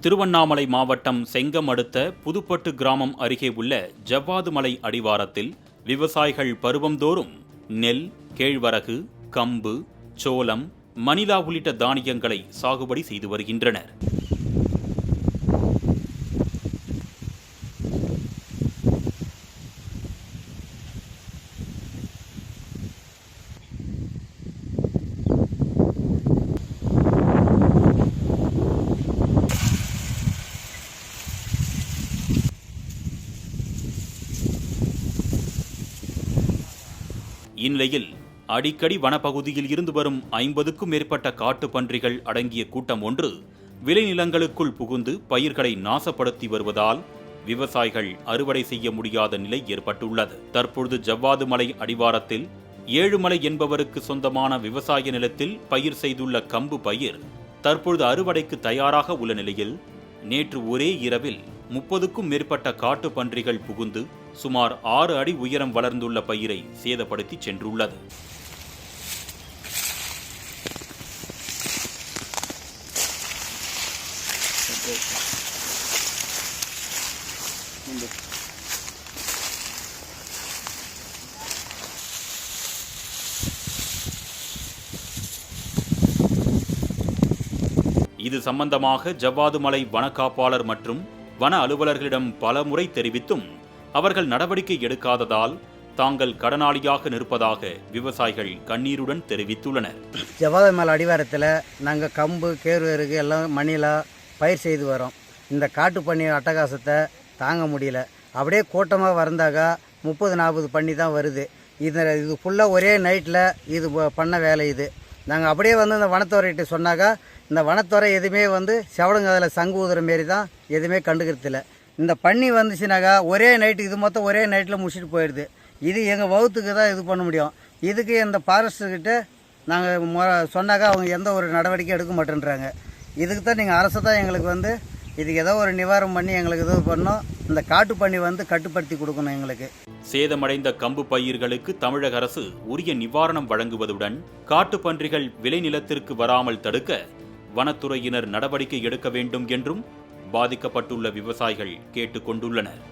திருவண்ணாமலை மாவட்டம் செங்கம் அடுத்த புதுப்பட்டு கிராமம் அருகே உள்ள ஜவ்வாது மலை அடிவாரத்தில் விவசாயிகள் பருவந்தோறும் நெல் கேழ்வரகு கம்பு சோளம் மணிலா உள்ளிட்ட தானியங்களை சாகுபடி செய்து வருகின்றனர். இந்நிலையில் அடிக்கடி வனப்பகுதியில் இருந்து வரும் ஐம்பதுக்கும் மேற்பட்ட காட்டு பன்றிகள் அடங்கிய கூட்டம் ஒன்று விளைநிலங்களுக்குள் புகுந்து பயிர்களை நாசப்படுத்தி வருவதால் விவசாயிகள் அறுவடை செய்ய முடியாத நிலை ஏற்பட்டுள்ளது. தற்பொழுது ஜவ்வாது மலை அடிவாரத்தில் ஏழுமலை என்பவருக்கு சொந்தமான விவசாய நிலத்தில் பயிர் செய்துள்ள கம்பு பயிர் தற்பொழுது அறுவடைக்கு தயாராக உள்ள நிலையில் நேற்று ஒரே இரவில் முப்பதுக்கும் மேற்பட்ட காட்டு பன்றிகள் புகுந்து சுமார் ஆறு அடி உயரம் வளர்ந்துள்ள பயிரை சேதப்படுத்தி சென்றுள்ளது. இது சம்பந்தமாக ஜவ்வாதுமலை வனக்காப்பாளர் மற்றும் வன அலுவலர்களிடம் பல முறை தெரிவித்தும் அவர்கள் நடவடிக்கை எடுக்காததால் தாங்கள் கடனாளியாக நிற்பதாக விவசாயிகள் கண்ணீருடன் தெரிவித்துள்ளனர். ஜவாத மலை அடிவாரத்தில் நாங்கள் கம்பு கேழ்வரகு எல்லாம் மணிலா பயிர் செய்து வரோம். இந்த காட்டு பண்ணி அட்டகாசத்தை தாங்க முடியல. அப்படியே கூட்டமாக வந்தாக்கா முப்பது நாற்பது பண்ணி தான் வருது. இது இது ஃபுல்லாக ஒரே நைட்டில் இது பண்ண வேலை இது. நாங்கள் அப்படியே வந்து இந்த வனத்துறைகிட்ட சொன்னாக்கா இந்த வனத்துறை எதுவுமே வந்து செவடுங்க அதில் சங்கு ஊதுற மாரி தான் எதுவுமே கண்டுக்கிறதில்ல. இந்த பண்ணி வந்துச்சுனாக்கா ஒரே நைட்டு இது மொத்தம் ஒரே நைட்டில் முடிச்சுட்டு போயிடுது. இது எங்கள் வகுத்துக்கு தான் இது பண்ண முடியும். இதுக்கு இந்த ஃபாரஸ்ட்டுக்கிட்ட நாங்கள் மொ சொன்னாக்கா அவங்க எந்த ஒரு நடவடிக்கை எடுக்க மாட்டேன்றாங்க. இதுக்கு தான் நீங்கள் அரசு தான் எங்களுக்கு வந்து இதுக்கு ஏதோ ஒரு நிவாரணம் பண்ணி எங்களுக்கு இது பண்ணோம் இந்த காட்டு பண்ணி வந்து கட்டுப்படுத்தி கொடுக்கணும் எங்களுக்கு. சேதமடைந்த கம்பு பயிர்களுக்கு தமிழக அரசு உரிய நிவாரணம் வழங்குவதுடன் காட்டு பன்றிகள் விளைநிலத்திற்கு வராமல் தடுக்க வனத்துறையினர் நடவடிக்கை எடுக்க வேண்டும் என்றும் பாதிக்கப்பட்டுள்ள விவசாயிகள் கேட்டுக்கொண்டுள்ளனர்.